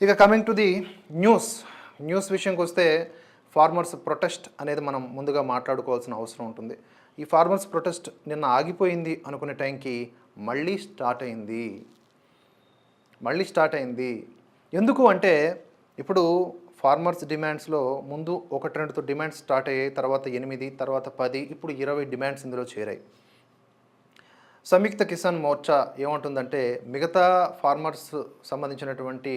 ఇక coming to the news news విషయంకి వస్తే farmers protest అనేది మనం ముందుగా మాట్లాడుకోవాల్సిన అవసరం ఉంటుంది. ఈ ఫార్మర్స్ ప్రొటెస్ట్ నిన్న ఆగిపోయింది అనుకునే టైంకి మళ్ళీ స్టార్ట్ అయింది. మళ్ళీ స్టార్ట్ అయింది. ఎందుకు అంటే ఇప్పుడు ఫార్మర్స్ డిమాండ్స్లో ముందు ఒకటి రెండుతో డిమాండ్స్ స్టార్ట్ అయ్యాయి తర్వాత ఎనిమిది తర్వాత పది ఇప్పుడు ఇరవై డిమాండ్స్ ఇందులో చేరాయి. సంయుక్త కిసాన్ మోర్చా ఏమంటుందంటే మిగతా ఫార్మర్స్ సంబంధించినటువంటి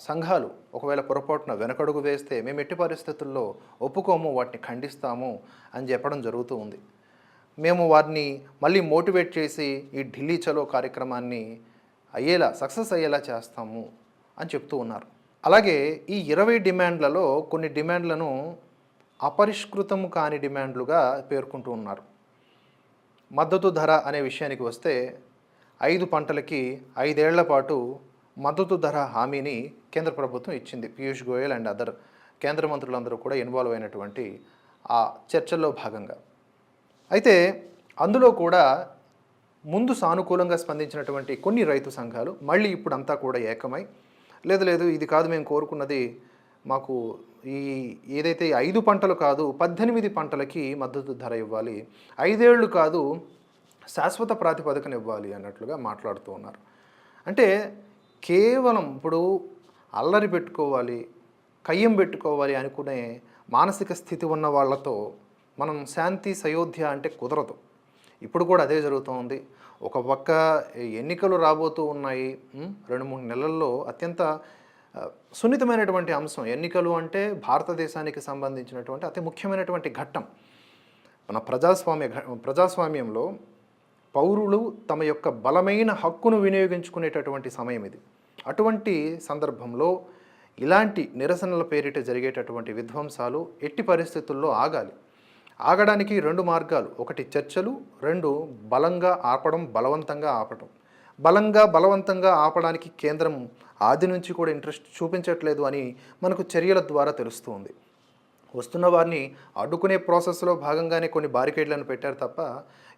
సంఘాలు ఒకవేళ పొరపాటున వెనకడుగు వేస్తే మేము ఎట్టి పరిస్థితుల్లో ఒప్పుకోము వాటిని ఖండిస్తాము అని చెప్పడం జరుగుతూ ఉంది. మేము వారిని మళ్ళీ మోటివేట్ చేసి ఈ ఢిల్లీ చలో కార్యక్రమాన్ని అయ్యేలా సక్సెస్ అయ్యేలా చేస్తాము అని చెప్తూ ఉన్నారు. అలాగే ఈ ఇరవై డిమాండ్లలో కొన్ని డిమాండ్లను అపరిష్కృతం కాని డిమాండ్లుగా పేర్కొంటూ ఉన్నారు. మద్దతు ధర అనే విషయానికి వస్తే ఐదు పంటలకి ఐదేళ్ళ పాటు మద్దతు ధర హామీని కేంద్ర ప్రభుత్వం ఇచ్చింది. పీయూష్ గోయల్ అండ్ అదర్ కేంద్ర మంత్రులందరూ కూడా ఇన్వాల్వ్ అయినటువంటి ఆ చర్చల్లో భాగంగా. అయితే అందులో కూడా ముందు సానుకూలంగా స్పందించినటువంటి కొన్ని రైతు సంఘాలు మళ్ళీ ఇప్పుడు అంతా కూడా ఏకమై లేదు లేదు ఇది కాదు మేము కోరుకున్నది మాకు ఈ ఏదైతే ఐదు పంటలు కాదు పద్దెనిమిది పంటలకి మద్దతు ధర ఇవ్వాలి ఐదేళ్ళు కాదు శాశ్వత ప్రాతిపదికన ఇవ్వాలి అన్నట్లుగా మాట్లాడుతూ ఉన్నారు. అంటే కేవలం ఇప్పుడు అల్లరి పెట్టుకోవాలి కయ్యం పెట్టుకోవాలి అనుకునే మానసిక స్థితి ఉన్న వాళ్ళతో మనం శాంతి సయోధ్య అంటే కుదరదు. ఇప్పుడు కూడా అదే జరుగుతోంది ఒక పక్క ఎన్నికలు రాబోతూ ఉన్నాయి. రెండు మూడు నెలల్లో అత్యంత సున్నితమైనటువంటి అంశం. ఎన్నికలు అంటే భారతదేశానికి సంబంధించినటువంటి అతి ముఖ్యమైనటువంటి ఘట్టం. మన ప్రజాస్వామ్య ప్రజాస్వామ్యంలో పౌరులు తమ యొక్క బలమైన హక్కును వినియోగించుకునేటటువంటి సమయం ఇది. అటువంటి సందర్భంలో ఇలాంటి నిరసనల పేరిట జరిగేటటువంటి విధ్వంసాలు ఎట్టి పరిస్థితుల్లో ఆగాలి. ఆగడానికి రెండు మార్గాలు. ఒకటి చర్చలు రెండు బలంగా ఆపడం బలవంతంగా ఆపడం బలంగా బలవంతంగా ఆపడానికి కేంద్రం ఆది నుంచి కూడా ఇంట్రెస్ట్ చూపించట్లేదు అని మనకు చర్యల ద్వారా తెలుస్తుంది వస్తున్న వారిని అడ్డుకునే ప్రాసెస్లో భాగంగానే కొన్ని బారికేడ్లను పెట్టారు తప్ప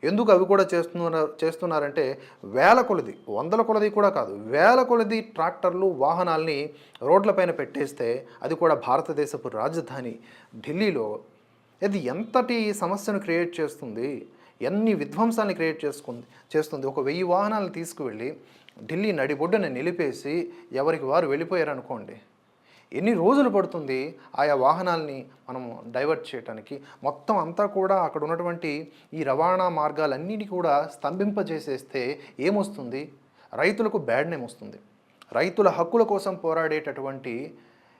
ఎందుకు అవి కూడా చేస్తున్నారు చేస్తున్నారంటే వేల కొలది వందల కొలది కూడా కాదు. వేల కొలది ట్రాక్టర్లు వాహనాల్ని రోడ్లపైన పెట్టేస్తే అది కూడా భారతదేశపు రాజధాని ఢిల్లీలో. ఇది ఎంతటి సమస్యను క్రియేట్ చేస్తుంది? ఎన్ని విధ్వంసాన్ని క్రియేట్ చేసుకుంది చేస్తుంది? ఒక వెయ్యి వాహనాలను తీసుకువెళ్ళి ఢిల్లీ నడిబొడ్డున నిలిపేసి ఎవరికి వారు వెళ్ళిపోయారనుకోండి. ఎన్ని రోజులు పడుతుంది ఆయా వాహనాల్ని మనము డైవర్ట్ చేయడానికి మొత్తం అంతా కూడా అక్కడ ఉన్నటువంటి ఈ రవాణా మార్గాలన్నిటి కూడా స్తంభింపజేసేస్తే ఏమొస్తుంది? రైతులకు బ్యాడ్ నేమ్ వస్తుంది. రైతుల హక్కుల కోసం పోరాడేటటువంటి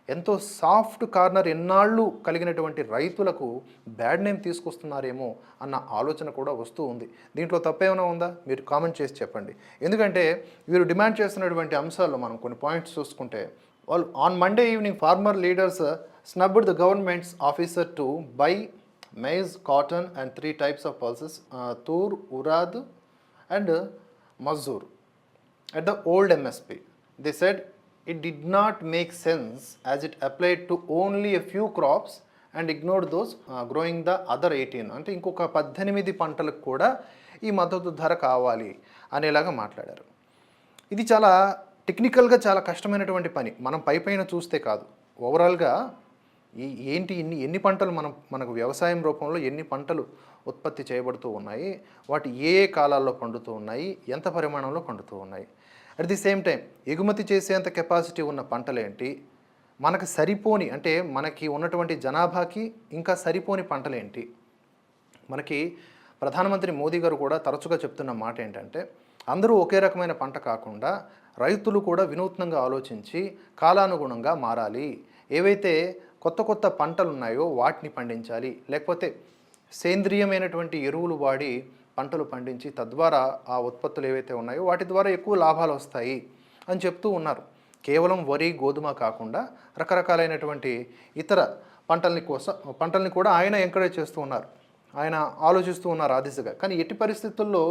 ఎంతో సాఫ్ట్ కార్నర్ ఎన్నాళ్ళు కలిగినటువంటి రైతులకు బ్యాడ్ నేమ్ తీసుకొస్తున్నారేమో అన్న ఆలోచన కూడా వస్తూ ఉంది. దీంట్లో తప్పేమైనా ఉందా? మీరు కామెంట్ చేసి చెప్పండి. ఎందుకంటే వీరు డిమాండ్ చేస్తున్నటువంటి అంశాల్లో మనం కొన్ని పాయింట్స్ చూసుకుంటే వాళ్ళు on Monday evening farmer leaders snubbed the government's officer to buy maize cotton and three types of pulses tur urad and masoor at the old MSP They said it did not make sense as it applied to only a few crops and ignored those uh, growing the other 18. అంటే ఇంకొక పద్దెనిమిది పంటలకు కూడా ఈ మద్దతు ధర కావాలి అనేలాగా మాట్లాడారు ఇది చాలా టెక్నికల్గా చాలా కష్టమైనటువంటి పని. మనం పై పైన చూస్తే కాదు. ఓవరాల్గా ఈ ఏంటి ఇన్ని ఎన్ని పంటలు మనం మనకు వ్యవసాయం రూపంలో ఎన్ని పంటలు ఉత్పత్తి చేయబడుతూ ఉన్నాయి వాటి ఏ ఏ కాలాల్లో పండుతూ ఉన్నాయి ఎంత పరిమాణంలో పండుతూ ఉన్నాయి. అట్ ది సేమ్ టైం ఎగుమతి చేసేంత కెపాసిటీ ఉన్న పంటలేంటి? మనకు సరిపోని అంటే మనకి ఉన్నటువంటి జనాభాకి ఇంకా సరిపోని పంటలేంటి? మనకి ప్రధానమంత్రి మోదీ గారు కూడా తరచుగా చెప్తున్న మాట ఏంటంటే అందరూ ఒకే రకమైన పంట కాకుండా రైతులు కూడా వినూత్నంగా ఆలోచించి కాలానుగుణంగా మారాలి. ఏవైతే కొత్త కొత్త పంటలు ఉన్నాయో వాటిని పండించాలి. లేకపోతే సేంద్రియమైనటువంటి ఎరువులు వాడి పంటలు పండించి తద్వారా ఆ ఉత్పత్తులు ఏవైతే ఉన్నాయో వాటి ద్వారా ఎక్కువ లాభాలు వస్తాయి అని చెప్తూ ఉన్నారు. కేవలం వరి గోధుమ కాకుండా రకరకాలైనటువంటి ఇతర పంటల్ని కోసం పంటల్ని కూడా ఆయన ఎంకరేజ్ చేస్తూ ఉన్నారు. ఆయన ఆలోచిస్తూ ఉన్నారు ఆ దిశగా కానీ ఎట్టి పరిస్థితుల్లో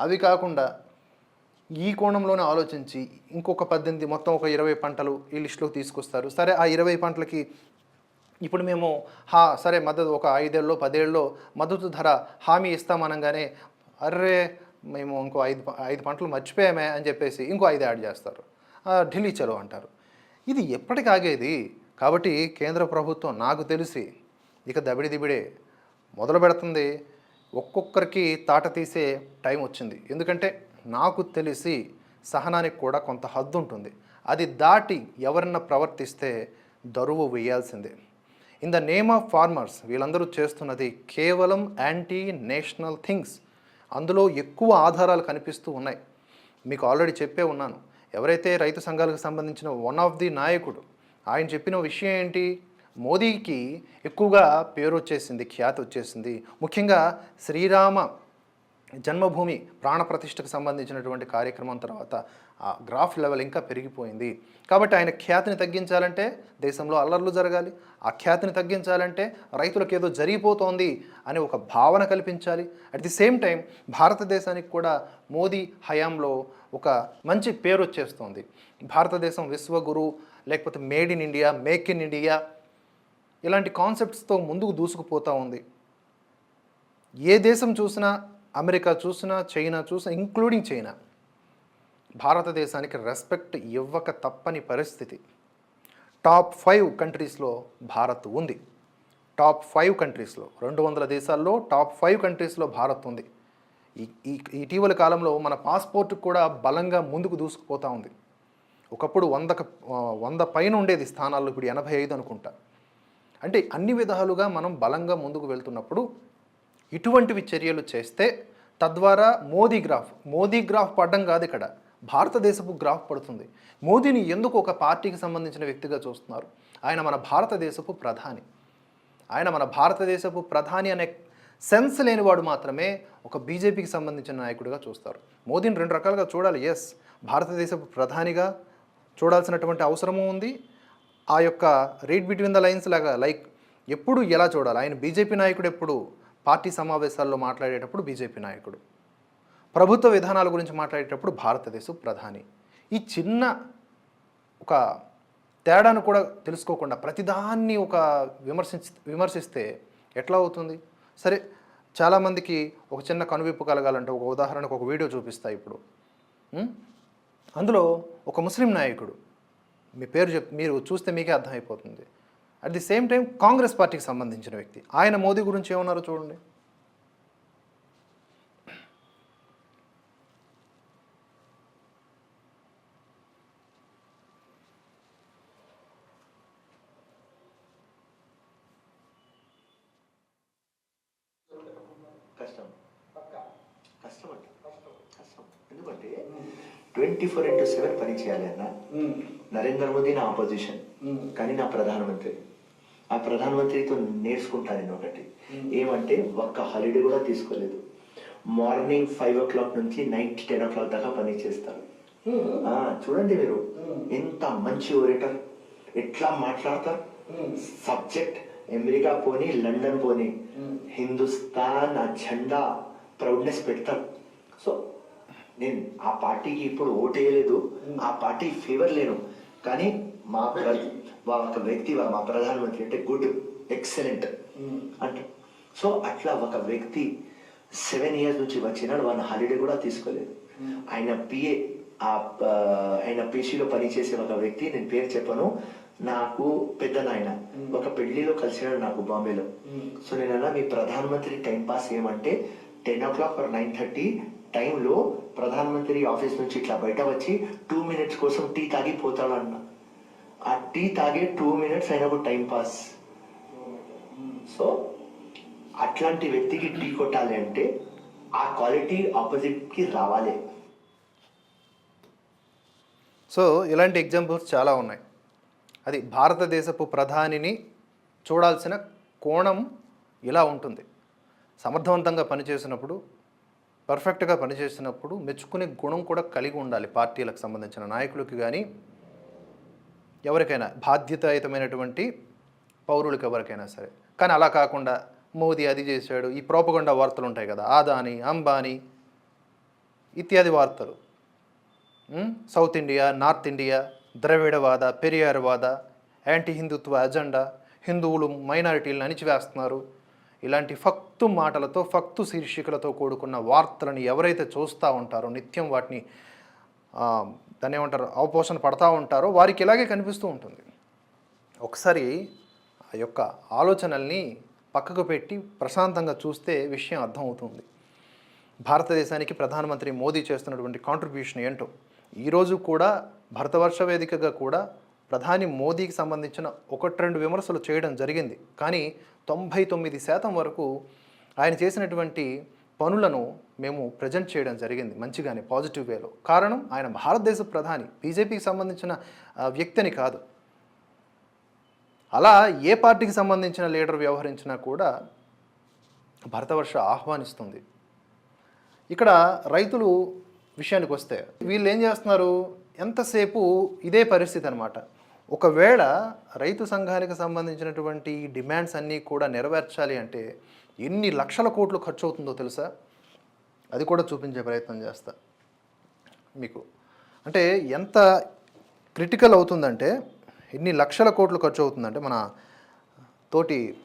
అవి కాకుండా ఈ కోణంలోనే ఆలోచించి ఇంకొక పద్దెనిమిది మొత్తం ఒక ఇరవై పంటలు ఈ లిస్టులోకి తీసుకొస్తారు. సరే ఆ ఇరవై పంటలకి ఇప్పుడు మేము హా సరే మద్దతు ఒక ఐదేళ్ళలో పదేళ్ళలో మద్దతు ధర హామీ ఇస్తామనగానే అర్రే మేము ఇంకో ఐదు ఐదు పంటలు మర్చిపోయామే అని చెప్పేసి ఇంకో ఐదు యాడ్ చేస్తారు. ఢిల్లీ చలో అంటారు. ఇది ఎప్పటికి ఆగేది? కాబట్టి కేంద్ర ప్రభుత్వం నాకు తెలిసి ఇక దబిడి దిబిడే మొదలు పెడుతుంది ఒక్కొక్కరికి తాట తీసే టైం వచ్చింది. ఎందుకంటే నాకు తెలిసి సహనానికి కూడా కొంత హద్దు ఉంటుంది. అది దాటి ఎవరన్నా ప్రవర్తిస్తే దరువు వేయాల్సిందే. In the name of farmers వీళ్ళందరూ చేస్తున్నది కేవలం యాంటీ నేషనల్ థింగ్స్ అందులో ఎక్కువ ఆధారాలు కనిపిస్తూ ఉన్నాయి. మీకు ఆల్రెడీ చెప్పే ఉన్నాను. ఎవరైతే రైతు సంఘాలకు సంబంధించిన వన్ ఆఫ్ ది నాయకుడు ఆయన చెప్పిన విషయం ఏంటి? మోదీకి ఎక్కువగా పేరు వచ్చేసింది ఖ్యాతి వచ్చేసింది. ముఖ్యంగా శ్రీరామ జన్మభూమి ప్రాణప్రతిష్టకు సంబంధించినటువంటి కార్యక్రమం తర్వాత ఆ గ్రాఫ్ లెవెల్ ఇంకా పెరిగిపోయింది. కాబట్టి ఆయన ఖ్యాతిని తగ్గించాలంటే దేశంలో అల్లర్లు జరగాలి. ఆ ఖ్యాతిని తగ్గించాలంటే రైతులకు ఏదో జరిగిపోతోంది అనే ఒక భావన కల్పించాలి. అట్ ది సేమ్ టైం భారతదేశానికి కూడా మోదీ హయాంలో ఒక మంచి పేరు వచ్చేస్తోంది. భారతదేశం విశ్వగురు లేకపోతే made in India make in India ఇలాంటి కాన్సెప్ట్స్తో ముందుకు దూసుకుపోతూ ఉంది. ఏ దేశం చూసినా అమెరికా చూసినా చైనా చూసినా ఇంక్లూడింగ్ చైనా భారతదేశానికి రెస్పెక్ట్ ఇవ్వక తప్పని పరిస్థితి. టాప్ ఫైవ్ కంట్రీస్లో భారత్ ఉంది. టాప్ ఫైవ్ కంట్రీస్లో రెండు వందల దేశాల్లో టాప్ ఫైవ్ కంట్రీస్లో భారత్ ఉంది. ఇటీవల కాలంలో మన పాస్పోర్ట్ కూడా బలంగా ముందుకు దూసుకుపోతూ ఉంది. ఒకప్పుడు వందకు వంద పైన ఉండేది స్థానాల్లో ఇప్పుడు ఎనభై ఐదు అనుకుంటా. అంటే అన్ని విధాలుగా మనం బలంగా ముందుకు వెళ్తున్నప్పుడు ఇటువంటివి చర్యలు చేస్తే తద్వారా మోదీ గ్రాఫ్ మోదీ గ్రాఫ్ పడడం కాదు ఇక్కడ. భారతదేశపు గ్రాఫ్ పడుతుంది. మోదీని ఎందుకు ఒక పార్టీకి సంబంధించిన వ్యక్తిగా చూస్తున్నారు? ఆయన మన భారతదేశపు ప్రధాని. ఆయన మన భారతదేశపు ప్రధాని అనే సెన్స్ లేనివాడు మాత్రమే ఒక బీజేపీకి సంబంధించిన నాయకుడిగా చూస్తారు. మోదీని రెండు రకాలుగా చూడాలి. ఎస్ భారతదేశపు ప్రధానిగా చూడాల్సినటువంటి అవసరము ఉంది. ఆ యొక్క రీడ్ బిట్వీన్ ద లైన్స్ లాగా లైక్ ఎప్పుడు ఎలా చూడాలి? ఆయన బీజేపీ నాయకుడు ఎప్పుడు? పార్టీ సమావేశాల్లో మాట్లాడేటప్పుడు బీజేపీ నాయకుడు. ప్రభుత్వ విధానాల గురించి మాట్లాడేటప్పుడు భారతదేశం ప్రధాని. ఈ చిన్న ఒక తేడాను కూడా తెలుసుకోకుండా ప్రతిదాన్ని ఒక విమర్శించి విమర్శిస్తే ఎట్లా అవుతుంది? సరే చాలామందికి ఒక చిన్న కనువిప్పు కలగాలంటే ఒక ఉదాహరణకు ఒక వీడియో చూపిస్తా ఇప్పుడు. అందులో ఒక ముస్లిం నాయకుడు. మీ పేరు చెప్ మీరు చూస్తే మీకే అర్థమైపోతుంది. At the same time Congress పార్టీకి సంబంధించిన వ్యక్తి. ఆయన మోదీ గురించి ఏమన్నారో చూడండి. కష్టం. కష్టం అండి కష్టం. ఎందుకంటే ట్వంటీ ఫోర్ ఇంటూ సెవెన్ పని చేయాలి అన్న. నరేంద్ర మోదీ నా ఆపోజిషన్ కానీ నా ప్రధానమంత్రి. ఆ ప్రధానమంత్రితో నేర్చుకుంటాను నేను ఒకటి. ఏమంటే ఒక్క హాలిడే కూడా తీసుకోలేదు. మార్నింగ్ ఫైవ్ ఓ క్లాక్ నుంచి నైట్ టెన్ ఓ క్లాక్ దాకా పని చేస్తారు. చూడండి మీరు. ఎంత మంచి ఓరేటర్ ఎట్లా మాట్లాడతారు? సబ్జెక్ట్ అమెరికా పోని లండన్ పోని. హిందుస్థాన్ ఆ జెండా ప్రౌడ్నెస్ పెడతారు. సో నేను ఆ పార్టీకి ఇప్పుడు ఓటేయలేదు ఆ పార్టీ ఫేవర్ లేను. కానీ మా మా ఒక వ్యక్తి మా ప్రధానమంత్రి అంటే గుడ్ ఎక్సలెంట్ అంట. సో అట్లా ఒక వ్యక్తి సెవెన్ ఇయర్స్ నుంచి వచ్చినాడు. వాళ్ళ హాలిడే కూడా తీసుకోలేదు. ఆయన పిఏ ఆ ఆయన పేషీలో పనిచేసే ఒక వ్యక్తి. నేను పేరు చెప్పను. నాకు పెద్ద నాయన. ఒక పెళ్ళిలో కలిసినాడు నాకు బాంబేలో. సో నేను అన్నా మీ ప్రధానమంత్రి టైం పాస్ ఏమంటే ten o'clock or nine thirty టైంలో ప్రధానమంత్రి ఆఫీస్ నుంచి ఇట్లా బయట వచ్చి టూ మినిట్స్ కోసం టీ తాగి పోతాడు అన్న ఆ టీ తాగే టూ మినిట్స్ అయినకు టైం పాస్. సో అట్లాంటి వ్యక్తికి టీ కొట్టాలి అంటే ఆ క్వాలిటీ ఆపోజిట్కి రావాలి. సో ఇలాంటి ఎగ్జాంపుల్స్ చాలా ఉన్నాయి. అది భారతదేశపు ప్రధానిని చూడాల్సిన కోణం ఇలా ఉంటుంది. సమర్థవంతంగా పనిచేసినప్పుడు పర్ఫెక్ట్గా పనిచేసినప్పుడు మెచ్చుకునే గుణం కూడా కలిగి ఉండాలి పార్టీలకు సంబంధించిన నాయకులకి కానీ ఎవరికైనా బాధ్యతాయుతమైనటువంటి పౌరులకు ఎవరికైనా సరే. కానీ అలా కాకుండా మోదీ అది చేశాడు ఈ ప్రోపగొండ వార్తలు ఉంటాయి కదా ఆదాని అంబానీ ఇత్యాది వార్తలు. సౌత్ ఇండియా నార్త్ ఇండియా ద్రవిడవాద పెరియారవాద యాంటీ హిందుత్వ అజెండా హిందువులు మైనారిటీలను అణిచివేస్తున్నారు. ఇలాంటి ఫక్తు మాటలతో ఫక్తు శీర్షికలతో కూడుకున్న వార్తలను ఎవరైతే చూస్తూ ఉంటారో నిత్యం వాటిని దాన్ని ఏమంటారు? అవపోషణ పడతా ఉంటారో వారికి ఇలాగే కనిపిస్తూ ఉంటుంది. ఒకసారి ఆ యొక్క ఆలోచనల్ని పక్కకు పెట్టి ప్రశాంతంగా చూస్తే విషయం అర్థమవుతుంది. భారతదేశానికి ప్రధానమంత్రి మోదీ చేస్తున్నటువంటి కాంట్రిబ్యూషన్ ఏంటో ఈరోజు కూడా భరతవర్ష వేదికగా కూడా ప్రధాని మోదీకి సంబంధించిన ఒకటి రెండు విమర్శలు చేయడం జరిగింది. కానీ తొంభై తొమ్మిది శాతం వరకు ఆయన చేసినటువంటి పనులను మేము ప్రజెంట్ చేయడం జరిగింది మంచిగానే పాజిటివ్ వేలో కారణం ఆయన భారతదేశ ప్రధాని బీజేపీకి సంబంధించిన వ్యక్తిని కాదు. అలా ఏ పార్టీకి సంబంధించిన లీడర్ వ్యవహరించినా కూడా భరతవర్ష ఆహ్వానిస్తుంది. ఇక్కడ రైతులు విషయానికి వస్తే వీళ్ళు ఏం చేస్తున్నారు? ఎంతసేపు ఇదే పరిస్థితి అనమాట ఒకవేళ రైతు సంఘానికి సంబంధించినటువంటి డిమాండ్స్ అన్నీ కూడా నెరవేర్చాలి అంటే ఎన్ని లక్షల కోట్లు ఖర్చు అవుతుందో తెలుసా? అది కూడా చూపించే ప్రయత్నం చేస్తా. మీకు. అంటే ఎంత క్రిటికల్ అవుతుందంటే ఎన్ని లక్షల కోట్లు ఖర్చు అవుతుందంటే మన తోటి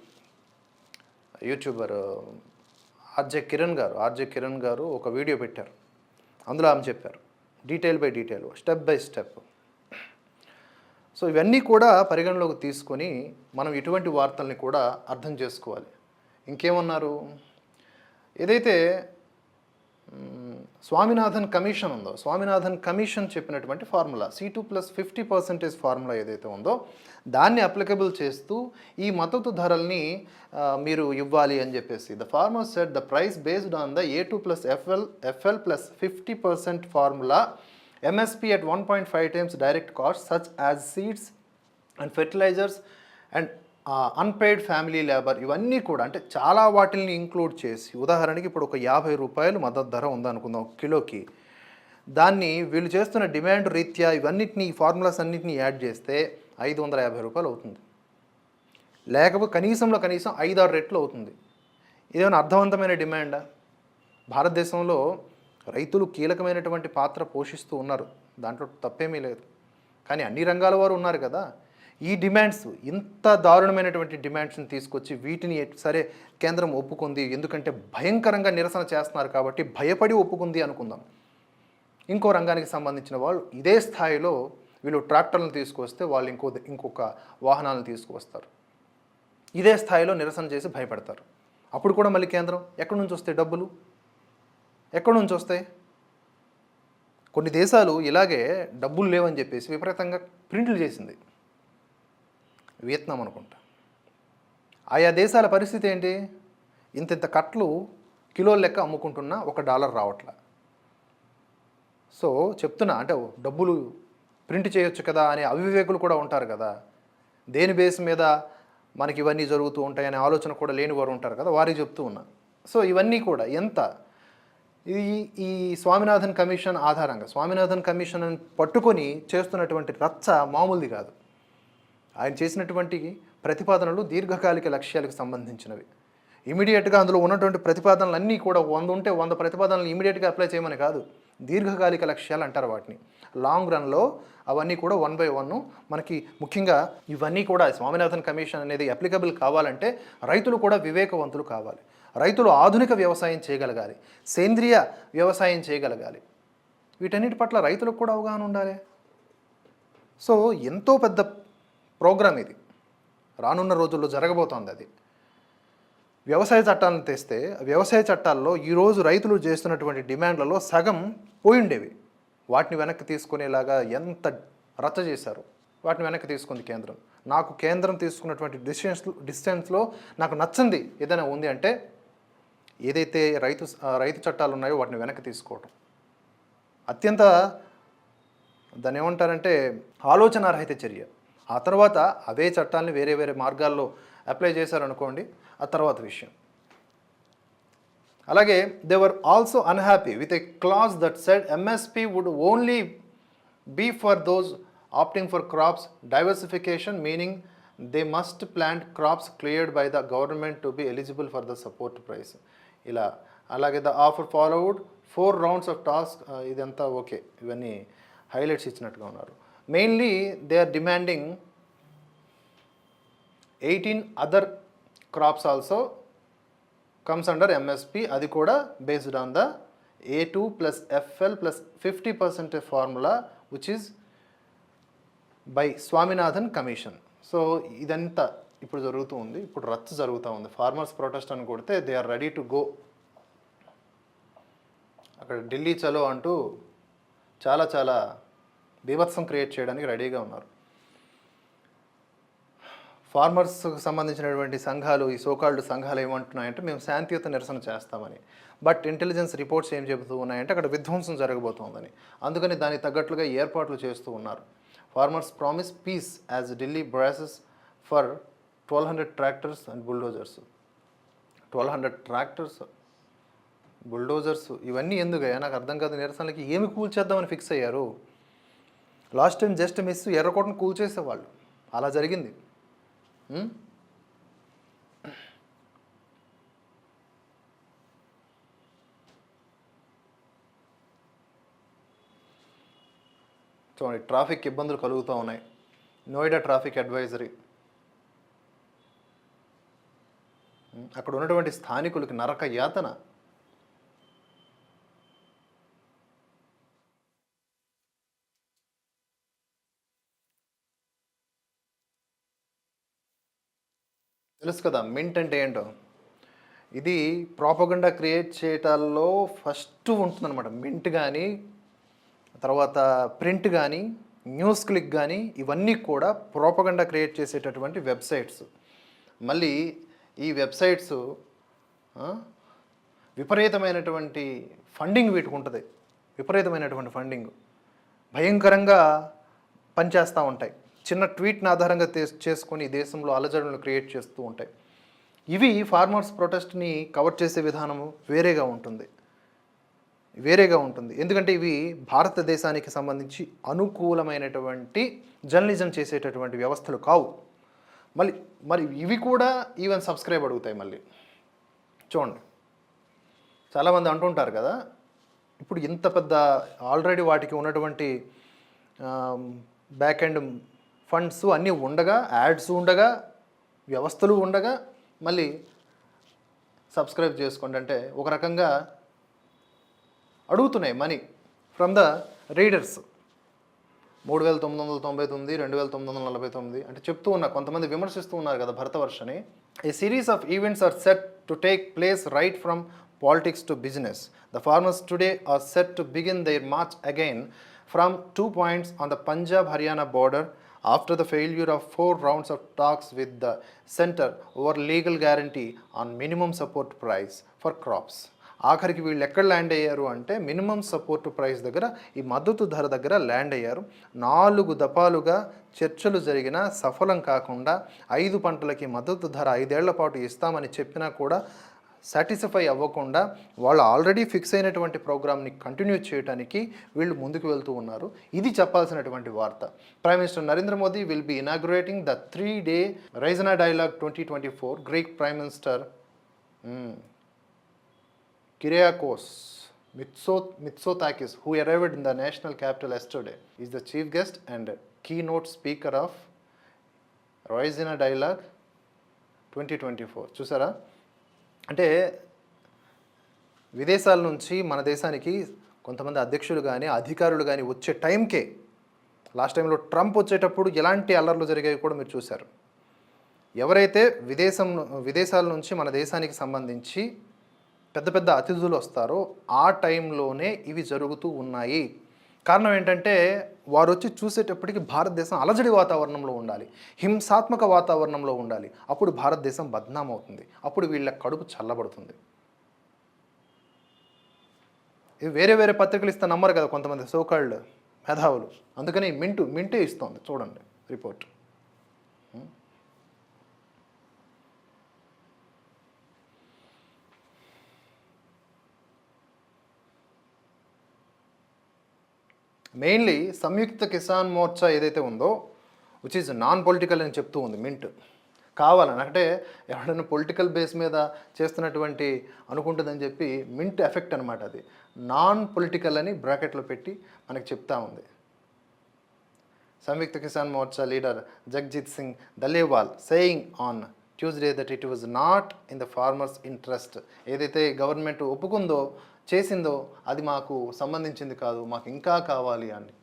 యూట్యూబర్ ఆర్జే కిరణ్ గారు ఆర్జే కిరణ్ గారు ఒక వీడియో పెట్టారు. అందులో ఆమె చెప్పారు detail by detail step by step. So ఇవన్నీ కూడా పరిగణలోకి తీసుకొని మనం ఇటువంటి వార్తల్ని కూడా అర్థం చేసుకోవాలి. ఇంకేమన్నారు? ఏదైతే స్వామినాథన్ కమిషన్ ఉందో స్వామినాథన్ కమిషన్ చెప్పినటువంటి formula C two plus fifty percentage formula ఏదైతే ఉందో దాన్ని అప్లికబుల్ చేస్తూ ఈ మద్దతు ధరల్ని మీరు ఇవ్వాలి అని చెప్పేసి the farmer set the price based on the A two plus FL FL plus fifty percent formula MSP at one point five times direct cost such as seeds and fertilisers and unpaid family labour ఇవన్నీ కూడా అంటే చాలా వాటిల్ని include చేసి ఉదాహరణకి ఇప్పుడు ఒక యాభై రూపాయలు మద్దతు ధర ఉందనుకుందాం ఒక కిలోకి. దాన్ని వీళ్ళు చేస్తున్న డిమాండ్ రీత్యా ఇవన్నిటిని ఫార్ములాస్ అన్నిటిని యాడ్ చేస్తే ఐదు వందల యాభై రూపాయలు అవుతుంది. లేకపోతే కనీసంలో కనీసం ఐదు ఆరు రెట్లు అవుతుంది. ఇదేమైనా అర్థవంతమైన డిమాండా భారతదేశంలో రైతులు కీలకమైనటువంటి పాత్ర పోషిస్తూ ఉన్నారు. దాంట్లో తప్పేమీ లేదు. కానీ అన్ని రంగాల వారు ఉన్నారు కదా. ఈ డిమాండ్స్ ఇంత దారుణమైనటువంటి డిమాండ్స్ని తీసుకొచ్చి వీటిని సరే కేంద్రం ఒప్పుకుంది ఎందుకంటే భయంకరంగా నిరసన చేస్తున్నారు కాబట్టి భయపడి ఒప్పుకుంది అనుకుందాం. ఇంకో రంగానికి సంబంధించిన వాళ్ళు ఇదే స్థాయిలో వీళ్ళు ట్రాక్టర్లను తీసుకొస్తే వాళ్ళు ఇంకో ఇంకొక వాహనాలను తీసుకువస్తారు. ఇదే స్థాయిలో నిరసన చేసి భయపడతారు. అప్పుడు కూడా మళ్ళీ కేంద్రం ఎక్కడి నుంచి వస్తాయి డబ్బులు? ఎక్కడి నుంచి వస్తాయి? కొన్ని దేశాలు ఇలాగే డబ్బులు లేవని చెప్పేసి విపరీతంగా ప్రింట్లు చేసింది. వియత్నాం అనుకుంటా. ఆయా దేశాల పరిస్థితి ఏంటి? ఇంత ఇంత కట్లు కిలోల లెక్క అమ్ముకుంటున్నా ఒక డాలర్ రావట్లా. సో చెప్తున్నా అంటే డబ్బులు ప్రింట్ చేయొచ్చు కదా అనే అవివేకులు కూడా ఉంటారు కదా. దేని బేస్ మీద మనకి ఇవన్నీ జరుగుతూ ఉంటాయనే ఆలోచన కూడా లేని వారు ఉంటారు కదా వారికి చెప్తూ ఉన్నా. సో ఇవన్నీ కూడా ఎంత? ఈ ఈ స్వామినాథన్ కమిషన్ ఆధారంగా స్వామినాథన్ కమిషన్ పట్టుకొని చేస్తున్నటువంటి రచ్చ మామూలుది కాదు. ఆయన చేసినటువంటి ప్రతిపాదనలు దీర్ఘకాలిక లక్ష్యాలకు సంబంధించినవి. ఇమీడియట్గా అందులో ఉన్నటువంటి ప్రతిపాదనలు అన్నీ కూడా వంద ఉంటే వంద ప్రతిపాదనలు ఇమీడియట్గా అప్లై చేయమని కాదు. దీర్ఘకాలిక లక్ష్యాలు అంటారు వాటిని. లాంగ్ రన్లో అవన్నీ కూడా వన్ బై వన్ మనకి ముఖ్యంగా ఇవన్నీ కూడా స్వామినాథన్ కమిషన్ అనేది అప్లికబుల్ కావాలంటే రైతులు కూడా వివేకవంతులు కావాలి. రైతులు ఆధునిక వ్యవసాయం చేయగలగాలి. సేంద్రియ వ్యవసాయం చేయగలగాలి. వీటన్నిటి పట్ల రైతులకు కూడా అవగాహన ఉండాలి. సో ఎంతో పెద్ద ప్రోగ్రామ్ ఇది. రానున్న రోజుల్లో జరగబోతోంది అది. వ్యవసాయ చట్టాలను తెస్తే వ్యవసాయ చట్టాల్లో ఈరోజు రైతులు చేస్తున్నటువంటి డిమాండ్లలో సగం పోయిండేవి. వాటిని వెనక్కి తీసుకునేలాగా ఎంత రచ్చ చేశారు? వాటిని వెనక్కి తీసుకుంది కేంద్రం. నాకు కేంద్రం తీసుకున్నటువంటి డిస్టెన్స్ డిస్టెన్స్లో నాకు నచ్చింది ఏదైనా ఉంది అంటే ఏదైతే రైతు రైతు చట్టాలు ఉన్నాయో వాటిని వెనక్కి తీసుకోవటం. అత్యంత దాన్ని ఏమంటారంటే ఆలోచనారహిత చర్య. ఆ తర్వాత అవే చట్టాలని వేరే వేరే మార్గాల్లో అప్లై చేశారనుకోండి ఆ తర్వాత విషయం. అలాగే they were also unhappy with a class that said MSP would only be for those opting for crops diversification meaning they must plant crops cleared by the government to be eligible for the support price ఇలా అలాగే the offer followed four rounds of task ఇదంతా okay ఇవన్నీ highlights ఇచ్చినట్టుగా ఉన్నారు. Mainly they are demanding eighteen other crops also comes under MSP అది కూడా based on the A two plus FL plus fifty percent formula which is by Swaminathan commission so ఇదంతా ఇప్పుడు జరుగుతూ ఉంది. ఇప్పుడు రచ్చ జరుగుతూ ఉంది. ఫార్మర్స్ ప్రొటెస్ట్ అని కొడితే they are ready to go అక్కడ ఢిల్లీ చలో అంటూ చాలా చాలా బీభత్సం క్రియేట్ చేయడానికి రెడీగా ఉన్నారు. ఫార్మర్స్కు సంబంధించినటువంటి సంఘాలు ఈ సోకాల్డ్ సంఘాలు ఏమంటున్నాయంటే మేము శాంతియుత నిరసన చేస్తామని. బట్ ఇంటెలిజెన్స్ రిపోర్ట్స్ ఏం చెబుతూ ఉన్నాయంటే అక్కడ విధ్వంసం జరగబోతోందని. అందుకని దానికి తగ్గట్లుగా ఏర్పాట్లు చేస్తూ ఉన్నారు. Farmers promise peace as Delhi braces for twelve hundred tractors and bulldozers. Twelve hundred tractors bulldozers ఇవన్నీ ఎందుకయ్యా? నాకు అర్థం కాదు. నిరసనలకి ఏమి కూల్చేద్దామని ఫిక్స్ అయ్యారు? లాస్ట్ టైం జస్ట్ మిస్ ఎర్రకోటను కూల్చేసేవాళ్ళు అలా జరిగింది. చూడండి ట్రాఫిక్ ఇబ్బందులు కలుగుతూ ఉన్నాయి. Noida traffic advisory. అక్కడ ఉన్నటువంటి స్థానికులకి నరక యాతన. తెలుసు కదా మింట్ అంటే ఏంటో? ఇది ప్రాపగండా క్రియేట్ చేయటాల్లో ఫస్ట్ ఉంటుందన్నమాట. మింట్ కానీ తర్వాత ప్రింట్ కానీ న్యూస్ క్లిక్ కానీ ఇవన్నీ కూడా ప్రోపగండా క్రియేట్ చేసేటటువంటి వెబ్సైట్స్ మళ్ళీ ఈ వెబ్సైట్స్ విపరీతమైనటువంటి ఫండింగ్ వీటికి ఉంటుంది. విపరీతమైనటువంటి ఫండింగ్ భయంకరంగా పనిచేస్తూ ఉంటాయి. చిన్న ట్వీట్ని ఆధారంగా చేసుకొని ఈ దేశంలో అలజడులను క్రియేట్ చేస్తూ ఉంటాయి. ఇవి ఫార్మర్స్ ప్రొటెస్ట్ని కవర్ చేసే విధానము వేరేగా ఉంటుంది. వేరేగా ఉంటుంది. ఎందుకంటే ఇవి భారతదేశానికి సంబంధించి అనుకూలమైనటువంటి జర్నలిజం చేసేటటువంటి వ్యవస్థలు కావు. మళ్ళీ మరి ఇవి కూడా ఈవెన్ సబ్స్క్రైబ్ అడుగుతాయి మళ్ళీ. చూడండి. చాలామంది అంటుంటారు కదా ఇప్పుడు ఇంత పెద్ద ఆల్రెడీ వాటికి ఉన్నటువంటి బ్యాక్ అండ్ ఫండ్స్ అన్నీ ఉండగా యాడ్స్ ఉండగా వ్యవస్థలు ఉండగా మళ్ళీ సబ్స్క్రైబ్ చేసుకోండి. అంటే ఒక రకంగా అడుగుతున్నాయి మనీ ఫ్రమ్ ద రీడర్స్ మూడు వేల తొమ్మిది వందల తొంభై తొమ్మిది రెండు వేల తొమ్మిది వందల నలభై తొమ్మిది అంటే చెప్తూ ఉన్నా కొంతమంది విమర్శిస్తూ ఉన్నారు కదా భరతవర్షని a series of events are set to take place right from politics to business the farmers today are set to begin their march again from two points on the Punjab Haryana border after the failure of four rounds of talks with the center over legal guarantee on minimum support price for crops. ఆఖరికి వీళ్ళు ఎక్కడ land అయ్యారు అంటే minimum support price దగ్గర ఈ మద్దతు ధర దగ్గర ల్యాండ్ అయ్యారు నాలుగు దఫాలుగా చర్చలు జరిగినా సఫలం కాకుండా ఐదు పంటలకి మద్దతు ధర ఐదేళ్ళ పాటు ఇస్తామని చెప్పినా కూడా సాటిస్ఫై అవ్వకుండా వాళ్ళు ఆల్రెడీ ఫిక్స్ అయినటువంటి ప్రోగ్రామ్ని కంటిన్యూ చేయడానికి వీళ్ళు ముందుకు వెళ్తూ ఉన్నారు. ఇది చెప్పాల్సినటువంటి వార్త. Prime minister Narendra Modi will be inaugurating the three day Raisina dialogue twenty twenty four Greek prime minister Kyriakos Mitso- Mitsotakis, who arrived in the national capital yesterday, is the chief guest and keynote speaker of twenty Dialogue 2024. చూసారా అంటే విదేశాల నుంచి మన దేశానికి కొంతమంది అధ్యక్షులు కానీ అధికారులు కానీ వచ్చే టైంకే లాస్ట్ టైంలో ట్రంప్ వచ్చేటప్పుడు ఎలాంటి అల్లర్లు జరిగాయి కూడా మీరు చూశారు. ఎవరైతే విదేశం విదేశాల నుంచి మన దేశానికి సంబంధించి పెద్ద పెద్ద అతిథులు వస్తారో ఆ టైంలోనే ఇవి జరుగుతూ ఉన్నాయి. కారణం ఏంటంటే వారు వచ్చి చూసేటప్పటికి భారతదేశం అలజడి వాతావరణంలో ఉండాలి హింసాత్మక వాతావరణంలో ఉండాలి. అప్పుడు భారతదేశం బద్నాం అవుతుంది అప్పుడు వీళ్ళ కడుపు చల్లబడుతుంది. వేరే వేరే పత్రికలు ఇస్తే నమ్మరు కదా కొంతమంది సోకాల్డ్ మేధావులు. అందుకని మింటు మింటే ఇస్తోంది. చూడండి రిపోర్ట్. మెయిన్లీ సంయుక్త కిసాన్ మోర్చా ఏదైతే ఉందో విచ్ ఈజ్ నాన్ పొలిటికల్ అని చెప్తూ ఉంది మింట్ కావాలని అంటే ఎవరైనా పొలిటికల్ బేస్ మీద చేస్తున్నటువంటి అనుకుంటుందని చెప్పి మింట్ ఎఫెక్ట్ అనమాట అది. నాన్ పొలిటికల్ అని బ్రాకెట్లో పెట్టి మనకి చెప్తా ఉంది. Samyukta Kisan Morcha leader Jagjit Singh Dallewal saying on Tuesday that it was not in the farmers interest ఏదైతే గవర్నమెంట్ ఒప్పుకుందో చేసిందో అది మాకు సంబంధించింది కాదు మాకు ఇంకా కావాలి అని.